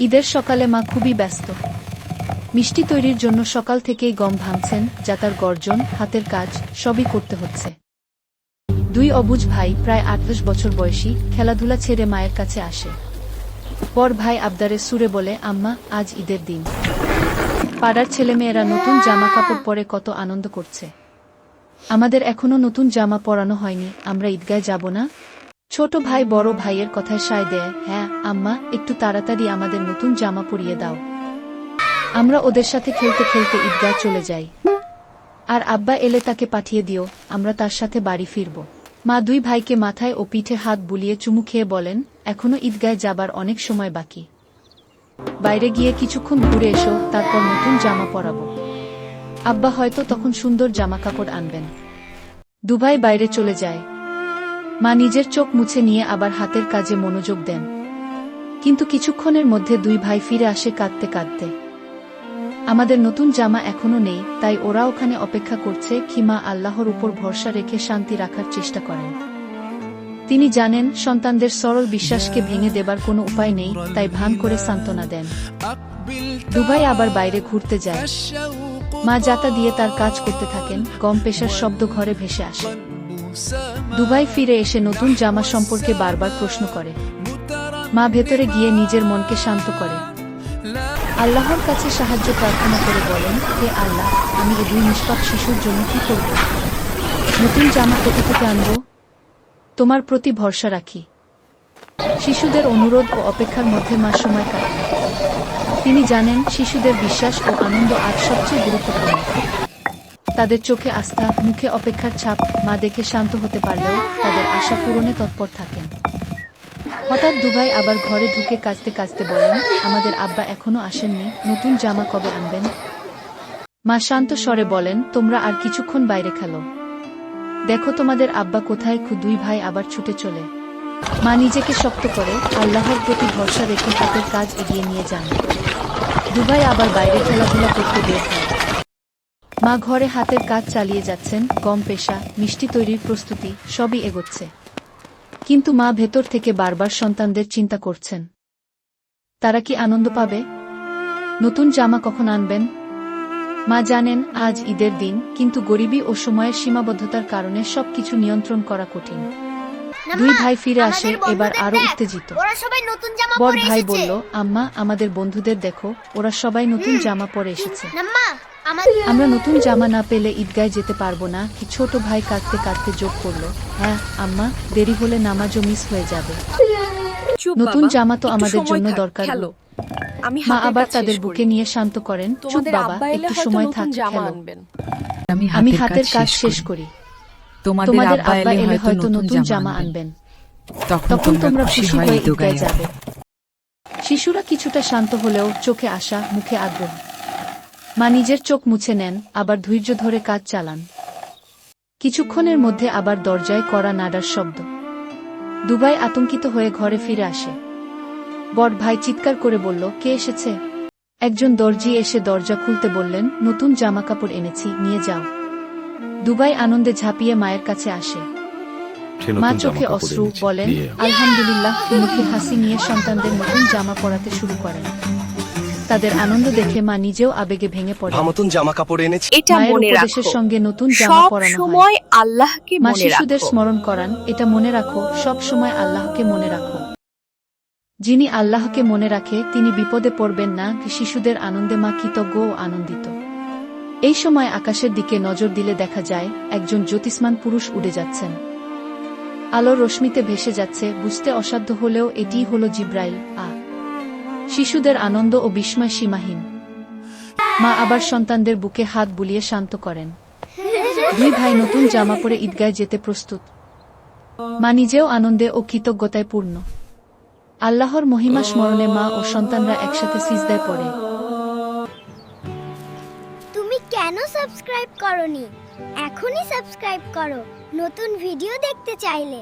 ঈদের সকালে মা খুবই ব্যস্ত। মিষ্টি তৈরির জন্য সকাল থেকেই গম ভাঙছেন যাতার গর্জন, হাতের কাজ, সবই করতে হচ্ছে। দুই অবুজ ভাই প্রায় আঠাশ বছর বয়সী খেলাধুলা ছেড়ে মায়ের কাছে আসে। পর ভাই আবদারের সুরে বলে, আম্মা, আজ ঈদের দিন। পাড়ার ছেলেমেয়েরা নতুন জামা কাপড় পরে কত আনন্দ করছে। আমাদের এখনও নতুন জামা পরানো হয়নি, আমরা ঈদগায় যাব না? ছোট ভাই বড় ভাইয়ের কথায় সায় দেয় হ্যাঁ আম্মা, একটু তাড়াতাড়ি আমাদের নতুন জামা পরিয়ে দাও। আমরা ওদের সাথে খেলতে খেলতে ঈদগাহ চলে যাই। আর আব্বা এলে তাকে পাঠিয়ে দিও, আমরা তার সাথে বাড়ি ফিরব। মা দুই ভাইকে মাথায় ও পিঠে হাত বুলিয়ে চুমু খেয়ে বলেন, এখনও ঈদগায় যাবার অনেক সময় বাকি। বাইরে গিয়ে কিছুক্ষণ ঘুরে এসো, তারপর নতুন জামা পরাবো। আব্বা হয়তো তখন সুন্দর জামা কাপড় আনবেন। দুভাই বাইরে চলে যায়। মা নিজের চোখ মুছে নিয়ে আবার হাতের কাজে মনোযোগ দেন। কিন্তু কিছুক্ষণের মধ্যে দুই ভাই ফিরে আসে কাঁদতে কাঁদতে। আমাদের নতুন জামা এখনও নেই, তাই ওরা ওখানে অপেক্ষা করছে কিমা আল্লাহর উপর ভরসা রেখে শান্তি রাখার চেষ্টা করেন। তিনি জানেন, সন্তানদের সরল বিশ্বাসকে ভেঙে দেবার কোনো উপায় নেই, তাই ভান করে সান্ত্বনা দেন। দুবাই আবার বাইরে ঘুরতে যায়। মা যাতা দিয়ে তার কাজ করতে থাকেন, গম পেশার শব্দ ঘরে ভেসে আসে। দুবাই ফিরে এসে নতুন জামা সম্পর্কে বারবার প্রশ্ন করে। মা ভেতরে গিয়ে নিজের মনকে শান্ত করে। আল্লাহর কাছে সাহায্য প্রার্থনা করে বলেন, হে আল্লাহ, আমি এই দুই নিষ্পাপ শিশুর জন্য কি করব? নতুন জামা কোথা থেকে আনব? তোমার প্রতি ভরসা রাখি। শিশুদের অনুরোধ ও অপেক্ষার মধ্যে মা সময় কাটান তিনি জানেন শিশুদের বিশ্বাস ও আনন্দ আজ সবচেয়ে গুরুত্বপূর্ণ। তাদের চোখে আস্থা, মুখে অপেক্ষার ছাপ, মা দেখে শান্ত হতে পারলেও তাদের আশা পূরণে তৎপর থাকেন। হঠাৎ দুভাই আবার ঘরে ঢুকে কাঁচতে কাঁচতে বলেন, আমাদের আব্বা এখনও আসেননি, নতুন জামা কবে আনবেন? মা শান্ত স্বরে বলেন, তোমরা আর কিছুক্ষণ বাইরে খেলো। দেখো তোমাদের আব্বা কোথায় দুই ভাই আবার ছুটে চলে। মা নিজেকে শক্ত করে আল্লাহর প্রতি ভরসা রেখে হাতের কাজ এগিয়ে নিয়ে যান। দুভাই আবার বাইরে খেলাধুলা করতে বের হয়। মা ঘরে হাতের কাজ চালিয়ে যাচ্ছেন গম পেশা মিষ্টি তৈরির প্রস্তুতি সবই এগোচ্ছে। কিন্তু মা ভেতর থেকে বারবার সন্তানদের চিন্তা করছেন। তারা কি আনন্দ পাবে? নতুন জামা কখন আনবেন? মা জানেন আজ ঈদের দিন কিন্তু গরিবী ও সময়ের সীমাবদ্ধতার কারণে সবকিছু নিয়ন্ত্রণ করা কঠিন। দুই ভাই ফিরে আসে এবার আরও উত্তেজিত। বড় ভাই বলল আম্মা আমাদের বন্ধুদের দেখো ওরা সবাই নতুন জামা পরে এসেছে। আমরা নতুন জামা না পেলে ঈদগায় যেতে পারব না কি ছোট ভাই কাঁদতে কাঁদতে যোগ করল। হ্যাঁ আম্মা দেরি হলে নামাজও মিস হয়ে যাবে। নতুন জামা তো আমাদের জন্য দরকার। মা হাতের আবার কাজ তাদের শেষ বুকে করি। নিয়ে শান্ত করেন। চুপ তোমাদের বাবা একটু সময় নতুন থাক জামা আনবেন। আমি হাতের কাজ শেষ করি। তোমাদের আব্বা এলে হয়তো নতুন জামা আনবেন। তখন তোমরা খুশি হয়ে ঈদগায় ঈদগায় যাবে। শিশুরা কিছুটা শান্ত হলেও চোখে আসা মুখে আগ্রহ। মা নিজের চোখ মুছে নেন আবার ধৈর্য ধরে কাজ চালান। কিছুক্ষণের মধ্যে আবার দরজায় করা নাডার শব্দ। দুবাই আতঙ্কিত হয়ে ঘরে ফিরে আসে। বড় ভাই চিৎকার করে বলল কে এসেছে? একজন দর্জি এসে দরজা খুলতে বললেন নতুন জামা কাপড় এনেছি নিয়ে যাও। দুবাই আনন্দে ঝাঁপিয়ে মায়ের কাছে আসে। মা চোখে অশ্রু বলেন আলহামদুলিল্লাহ মুখে হাসি নিয়ে সন্তানদের নতুন জামা পরাতে শুরু করেন? তাদের আনন্দ দেখে মা নিজেও আবেগে ভেঙে পড়ে নতুন জামা কাপড় এনেছি। এটা মনে রাখো সঙ্গে নতুন জামা সব পরানো সময় আল্লাহকে মনে শিশুদের স্মরণ করান এটা মনে রাখো সব সময় আল্লাহকে মনে রাখো। যিনি আল্লাহকে মনে রাখে তিনি বিপদে পড়বেন না শিশুদের আনন্দে মা কৃতজ্ঞ ও আনন্দিত। এই সময় আকাশের দিকে নজর দিলে দেখা যায় একজন জ্যোতিষ্মান পুরুষ উড়ে যাচ্ছেন। আলোর রশ্মিতে ভেসে যাচ্ছে বুঝতে অসাধ্য হলেও এটিই হল জিব্রাইল আ। শিশুদের আনন্দ ও বিস্ময় সীমাহীন। মা আবার সন্তানদের বুকে হাত বুলিয়ে শান্ত করেন। দুই ভাই নতুন জামা পরে ঈদগায় যেতে প্রস্তুত। মা নিজেও আনন্দে ও কৃতজ্ঞতায় পূর্ণ। আল্লাহর মহিমা স্মরণে মা ও সন্তানরা একসাথে সিজদায় পড়ে। তুমি কেন সাবস্ক্রাইব করনি? এখনই সাবস্ক্রাইব করো। নতুন ভিডিও দেখতে চাইলে।